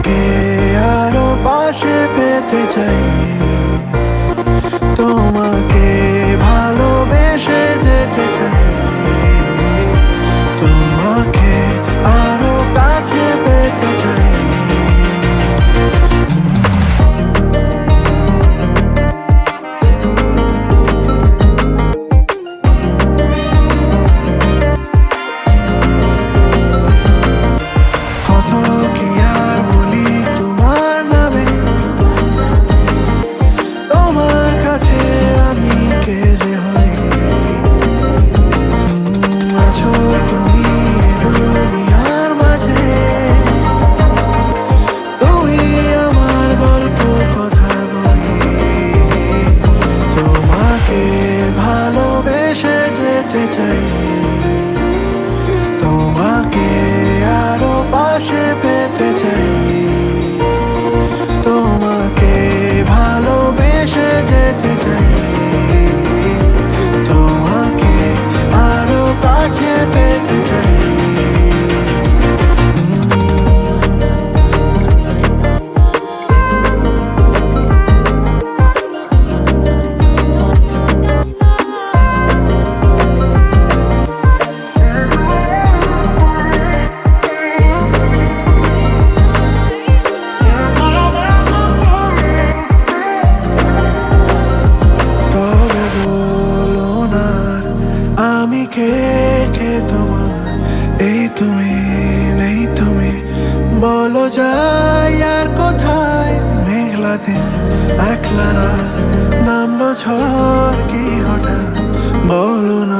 তোমাকে আরও পাশে পেতে চাই। চাই তোমাকে আরও পাশে পেতে চাই। দিন একলা নামলো ঝড় কি হঠাৎ? বলো না।